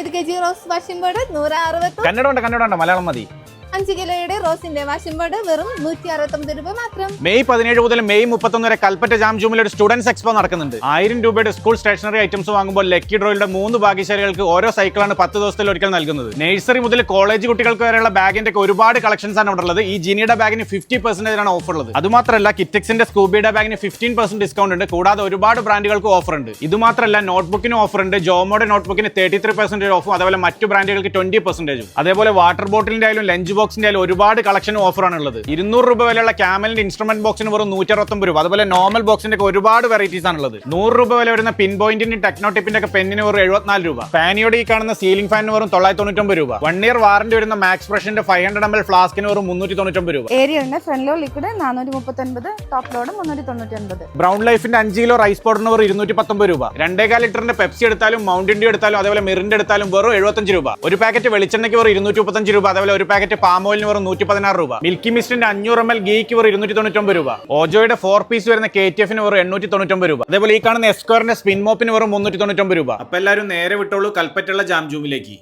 ഇത് K G rose washing board നൂറ് അറുപത് കന്നഡ ഉണ്ട് കന്നഡ ഉണ്ട്. മലയാളം മതി. അഞ്ച് കിലോയുടെ റോസിന്റെ വാഷിംഗ് വെറും നൂറ്റി അറുപത്തൊമ്പത് രൂപ മാത്രം. മെയ് പതിനേഴ് മുതൽ മെയ് മുപ്പത്തൊന്ന് വരെ കൽപ്പറ്റ ജാം ജൂമിൽ ഒരു സ്റ്റുഡൻസ് എക്സ്പോ നടക്കുന്നുണ്ട്. ആയിരം രൂപയുടെ സ്കൂൾ സ്റ്റേഷനറി ഐറ്റംസ് വാങ്ങുമ്പോൾ ലക്കി ഡ്രോയിലെ മൂന്ന് ഭാഗ്യശാലികൾക്ക് ഓരോ സൈക്കിളാണ് പത്ത് ദിവസത്തിൽ ഒരിക്കൽ നൽകുന്നത്. നഴ്സറി മുതൽ കോളേജ് കുട്ടികൾക്ക് വരെയുള്ള ബാഗിന്റെ ഒക്കെ ഒരുപാട് കളക്ഷൻസ് ആണ് ഇവിടെ ഉള്ളത്. ഈ ജിനിയുടെ ബാഗിന് ഫിഫ്റ്റി പെർസെന്റേജ് ആണ് ഓഫർ ഉള്ളത്. അതുമാത്രമല്ല കിറ്റക്സിന്റെ സ്കൂബിയുടെ ബാഗിന് ഫിഫ്റ്റീൻ പെർസെന്റ് ഡിസ്കൗണ്ട് ഉണ്ട്. കൂടാതെ ഒരുപാട് ബ്രാൻഡുകൾക്ക് ഓഫർ ഉണ്ട്. ഇതുമാത്രമല്ല നോട്ട്ബുക്കിന് ഓഫർ ഉണ്ട്. ജോമോയുടെ നോട്ട്ബുക്കിന് തേർട്ടി ത്രീ പെർസെന്റേജ് ഓഫും അതുപോലെ മറ്റു ബ്രാൻഡുകൾക്ക് ട്വന്റി പെർസെന്റേജും അതേപോലെ വാട്ടർ ബോട്ടിലിന്റെ ആയാലും ലഞ്ച് ബോക്സിന്റെ ഒരുപാട് കളക്ഷൻ ഓഫറാണ് ഉള്ളത് ഇരുന്നൂറ് രൂപ വിലയുള്ള ക്യാമലിന്റെ ഇൻസ്ട്രുമെന്റ് ബോക്സിന് വെറും നൂറ്റി അറുപത്തൊമ്പത് രൂപ. അതുപോലെ നോർമൽ ബോക്സിന്റെ ഒരുപാട് വെറൈറ്റീസ് ഉള്ളത് നൂറ് രൂപ വില വരുന്ന പിൻ പോയിന്റിന്റെ ടെക്നോ ടിപ്പിന്റെ ഒക്കെ പെന്നിന് വെറും എഴുപത്തിനാല് രൂപ. ഫാനിയോടെ ഈ കാണുന്ന സീലിംഗ് ഫാനിന് വെറും തൊള്ളായിരത്തി തൊണ്ണൂറ്റൊമ്പത് രൂപ. വൺ ഇയർ വാറന്റി വരുന്ന മാക്സ് ഫ്രഷിന്റെ ഫൈവ് ഹൺഡ്രഡ് എം എൽ ഫ്ലാസ്കിന് വെറും മുന്നൂറ്റി തൊണ്ണൂറ്റൊമ്പത് രൂപ. ഏരിയ ഉണ്ട്. ഫ്രണ്ട് ലോ ലിക്വിഡ് നാനൂറ്റി മുപ്പത്തൊൻപത് ടോപ്പ് ലോഡ് മുന്നൂറ്റി തൊണ്ണൂറ്റി ബ്രൗൺ ലൈഫിന്റെ അഞ്ച് കിലോ റൈസ് പൗഡറിന് വെറും ഇരുന്നൂറ്റി പത്തൊമ്പത് രൂപ. രണ്ടേകാൽ ലിറ്ററിന്റെ പെപ്സി എടുത്താലും മൗണ്ടിന്റെ എടുത്താലും അതേപോലെ മിറിന്റെ എടുത്താലും വെറും എഴുപത്തഞ്ച് രൂപ. ഒരു പാക്കറ്റ് വെളിച്ചെണ്ണയ്ക്ക് വെറും ഇരുന്നൂറ്റി മുപ്പത്തഞ്ച് രൂപ. അതേപോലെ ഒരു പാക്കറ്റ് പാം ഓയിലിന് വെറും നൂറ്റി പതിനാറ് രൂപ മിൽക്കി മിസ്റ്റിന്റെ അഞ്ഞൂറ് എം എൽ ഗീക്ക് വെറും ഇരുന്നൂറ്റി തൊണ്ണൂറ്റൊമ്പത് രൂപ. ഓജോയുടെ ഫോർ പീസ് വരുന്ന കെ ടി എഫിന് വെറും എണ്ണൂറ്റി തൊണ്ണൂറ്റൊമ്പത് രൂപ. അതേപോലെ ഈ കാണുന്ന എസ്ക്വയറിന്റെ സ്പിൻ മോപ്പിന് വെറും മുന്നൂറ്റി തൊണ്ണൂറ്റൊമ്പത് രൂപ. അപ്പൊ എല്ലാവരും നേരെ വിട്ടോളൂ കൽപ്പറ്റുള്ള ജാം ജൂമിലേക്ക്.